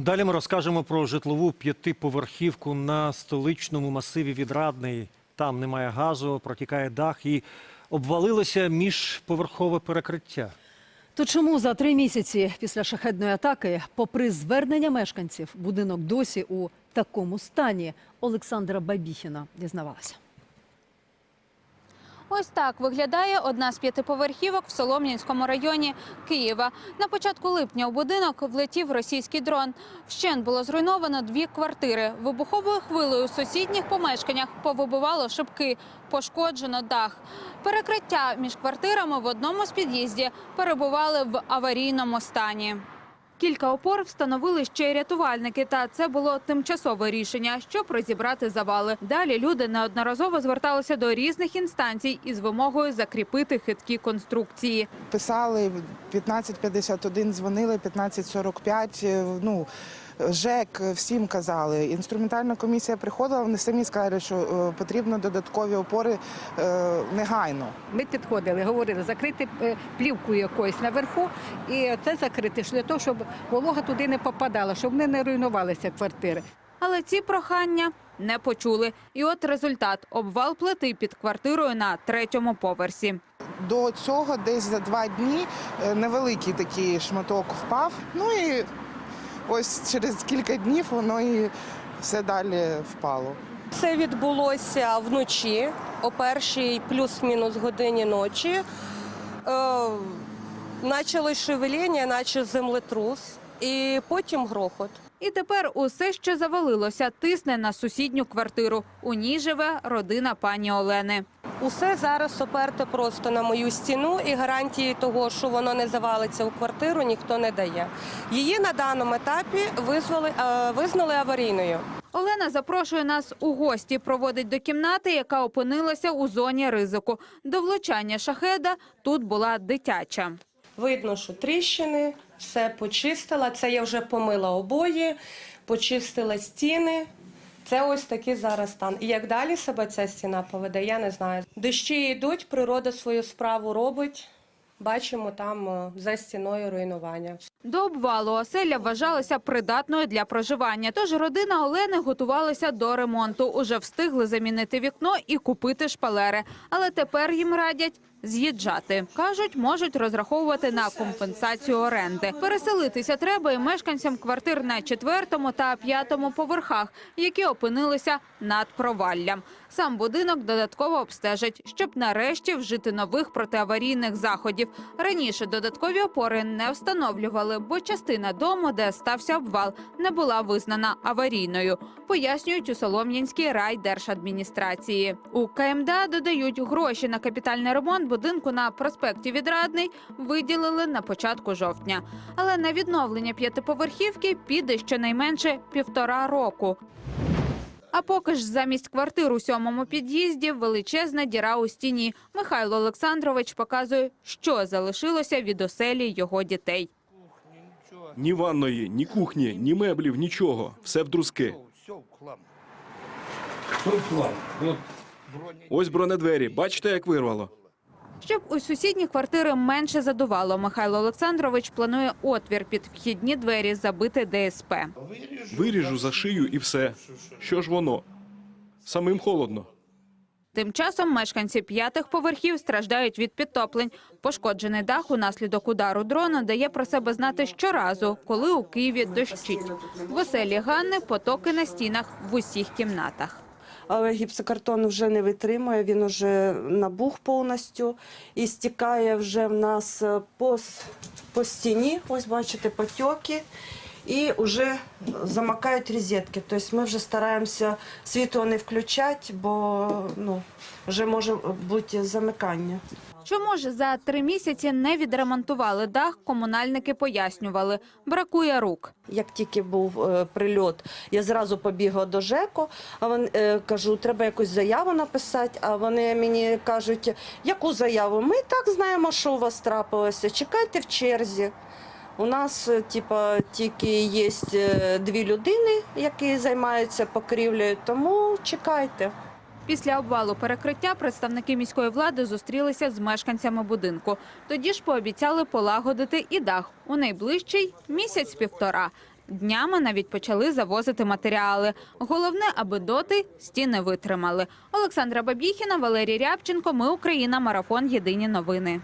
Далі ми розкажемо про житлову п'ятиповерхівку на столичному масиві Відрадний. Там немає газу, протікає дах і обвалилося міжповерхове перекриття. То чому за три місяці після шахедної атаки, попри звернення мешканців, будинок досі у такому стані? Олександра Бабіхіна дізнавалася. Ось так виглядає одна з п'ятиповерхівок в Солом'янському районі Києва. На початку липня у будинок влетів російський дрон. Вщент було зруйновано дві квартири. Вибуховою хвилею у сусідніх помешканнях повибивало шибки, пошкоджено дах. Перекриття між квартирами в одному з під'їздів перебували в аварійному стані. Кілька опор встановили ще й рятувальники, та це було тимчасове рішення, щоб розібрати завали. Далі люди неодноразово зверталися до різних інстанцій із вимогою закріпити хиткі конструкції. Писали 1551, дзвонили 1545, е, ну, ЖЕК, всім казали. Інструментальна комісія приходила, вони самі сказали, що е, потрібно додаткові опори е, негайно. Ми підходили, говорили, закрити е, плівку якоюсь наверху і це закрити для того, щоб волога туди не попадала, щоб вони не руйнувалися квартири. Але ці прохання не почули. І от результат обвал плити під квартирою на третьому поверсі. До цього десь за два дні невеликий такий шматок впав. Ну і ось через кілька днів воно і все далі впало. Це відбулося вночі, о першій плюс-мінус годині ночі. Е, Началось шевеління, наче землетрус, і потім грохот. І тепер усе, що завалилося, тисне на сусідню квартиру. У ній живе родина пані Олени. Усе зараз оперте просто на мою стіну, і гарантії того, що воно не завалиться у квартиру, ніхто не дає. Її на даному етапі визвали, е, визнали аварійною. Олена запрошує нас у гості. Проводить до кімнати, яка опинилася у зоні ризику. До влучання шахеда тут була дитяча. Видно, що тріщини, все почистила. Це я вже помила обої, почистила стіни. Це ось такий зараз стан. І як далі себе ця стіна поведе, я не знаю. Дощі йдуть, природа свою справу робить. Бачимо там е, за стіною руйнування. До обвалу оселя вважалася придатною для проживання. Тож родина Олени готувалася до ремонту. Уже встигли замінити вікно і купити шпалери. Але тепер їм радять з'їжджати. Кажуть, можуть розраховувати на компенсацію оренди. Переселитися треба і мешканцям квартир на четвертому та п'ятому поверхах, які опинилися над проваллям. Сам будинок додатково обстежать, щоб нарешті вжити нових протиаварійних заходів. Раніше додаткові опори не встановлювали, бо частина дому, де стався обвал, не була визнана аварійною. Пояснюють у Солом'янській райдержадміністрації. У КМДА додають гроші на капітальний ремонт будинку на проспекті Відрадний виділили на початку жовтня. Але на відновлення п'ятиповерхівки піде щонайменше півтора року. А поки ж замість квартир у сьомому під'їзді величезна діра у стіні. Михайло Олександрович показує, що залишилося від оселі його дітей. Ні ванної, ні кухні, ні меблів, нічого. Все в друзки. Ось бронедвері. Бачите, як вирвало? Щоб у сусідні квартири менше задувало, Михайло Олександрович планує отвір під вхідні двері забити ДСП. Виріжу за шию і все. Що ж воно? Самим холодно. Тим часом мешканці п'ятих поверхів страждають від підтоплень. Пошкоджений дах унаслідок удару дрона дає про себе знати щоразу, коли у Києві дощить. В оселі Ганни потоки на стінах в усіх кімнатах. Але гіпсокартон вже не витримує, він вже набух повністю і стікає вже в нас е, по, по стіні. Ось бачите, потеки. І вже замикають розетки. Тобто ми вже стараємося світло не включати, бо ну, вже може бути замикання. Чому ж за три місяці не відремонтували дах, комунальники пояснювали – бракує рук. Як тільки був е, прильот, я зразу побігла до ЖЕКу, а вон, е, кажу, треба якусь заяву написати. А вони мені кажуть, яку заяву? Ми так знаємо, що у вас трапилося. Чекайте в черзі. У нас е, типа, тільки є дві людини, які займаються покрівлею, тому чекайте. Після обвалу перекриття представники міської влади зустрілися з мешканцями будинку. Тоді ж пообіцяли полагодити і дах у найближчий місяць-півтора. Днями навіть почали завозити матеріали. Головне, аби доти стіни витримали. Олександра Бабіхіна, Валерій Рябченко. Ми Україна. Марафон. Єдині новини.